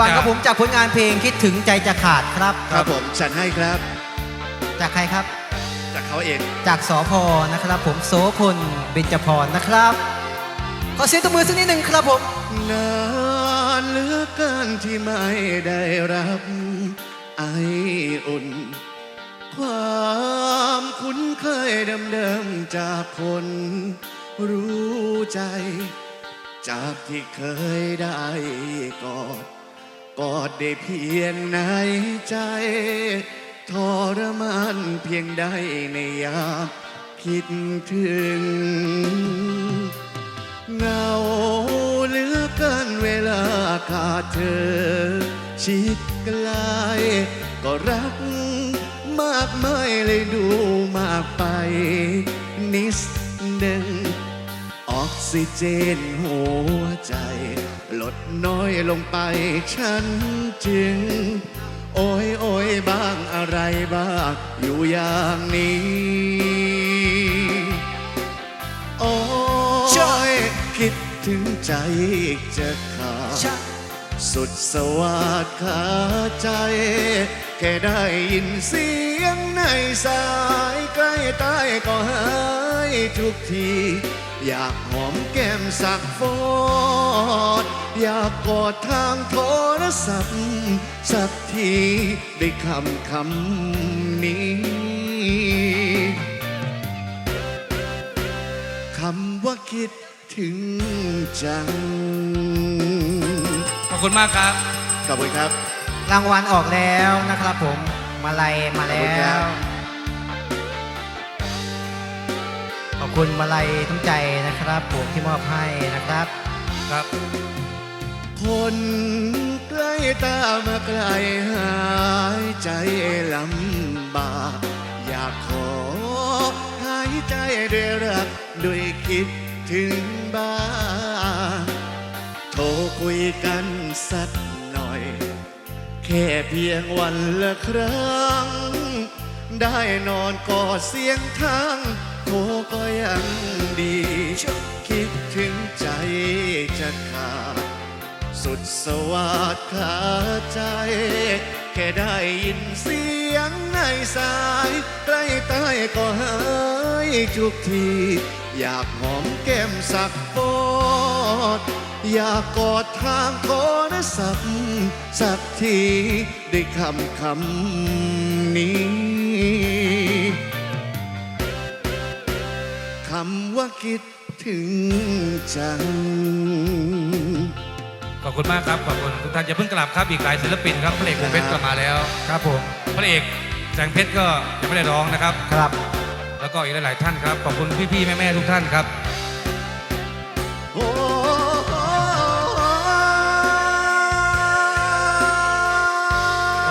ฟังกับผมจากผลงานเพลงคิดถึงใจจะขาดครับครับผมจัดให้ครับ จากใครครับ จากเขาเอง จากสอพนะครับ ผมโสพลเบญจพรนะครับ ขอเสียงตบมือสักนิดหนึ่งครับผมนานเหลือเกินที่ไม่ได้รับไออุ่น ความคุ้นเคยเดิมๆจากคนรู้ใจ จากที่เคยได้กอด กอดได้เพียงในใจทรมานเพียงใดในยามคิดถึงเงาเหลือเกินเวลาขาดเธอ ชิดไกลก็รักมากไม่เลยดูมากไป นิดหนึ่ง ออกซิเจนหัวใจ ลดน้อยลงไปฉันจึง โอ้ยโอ้ยบ้างอะไรบ้างอยู่อย่างนี้ โอ้ยคิดถึงใจจะขาดสุดสวัสดขาใจ แค่ได้ยินเสียงในสายใกล้ใต้ก็หายทุกที อยากหอมแก้มสักฟอด อยากกอดทางโทรศัพท์ สักทีได้คำคำนี้ คำว่าคิดถึงจัง ขอบคุณมากครับ ขอบคุณครับ รางวัลออกแล้วนะครับผม มาลัยมาขอบคุณคแล้รัว คุณมาลัยทั้งใจนะครับผมที่มอบให้นะครับครับคนใกล้ตามาไกลหายใจลำบากอยากขอหายใจด้วยรักด้วยคิดถึงบ้างโทรคุยกันสักหน่อย แค่เพียงวันละครั้ง ได้นอนกอดเสียงทาง โทรก็ยังดี คิดถึงใจจะขาด สุดสวัสดขาใจ แค่ได้ยินเสียงในสายใกล้ใต้ก็หายทุกที อยากหอมแก้มสักปอดอยากกอดทางโทรศัพท์สักทีได้คำคำนี้ำว่าคิดถึงจัง ขอบคุณมากครับ ขอบคุณทุกท่านอย่าเพิ่งกลับครับอีกหลายศิลปินครับพระเอกคงเพชรก็มาแล้วครับผมพระเอกแสงเพชรก็ยังไม่ได้ร้องนะครับ ครับ แล้วก็อีกหลายๆท่านครับขอบคุณพี่ๆแม่ๆทุกท่านครับโอ้โห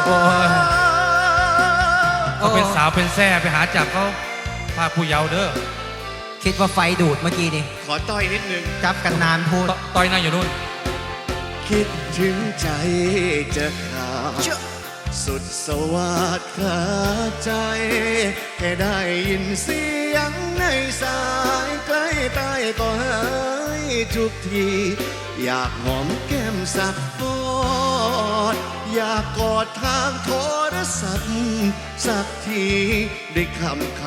โอ้ยเขาเป็นสาวเป็นแซ่ไปหาจับเขาพาผู้เยาว์เด้อ คิดว่าไฟดูดเมื่อกี้นี่ขอต้อยนิดนึง จับกันนานพูด ตต้อยนั่งอยู่นู่น คิดถึงใจจะขาดสุดสวัสดขาใจ แค่ได้ยินเสียงในสายใกล้ใต้ก็หายทุกที อยากหอมแก้มสักฟอด อยากกอดทางโทรศัพท์สักทีได้คำค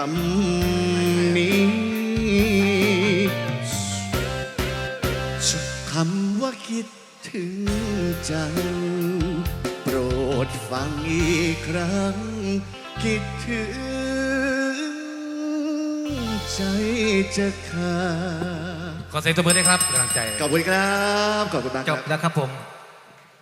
ำนี้ คำว่าคิดถึงจัง โปรดฟังอีกครั้ง คิดถึงใจจะขาดขอเสียงตบมือด้วยครับกำลังใจขอบคุณครับ ขอบคุณมากจครับบ แล้วครับผม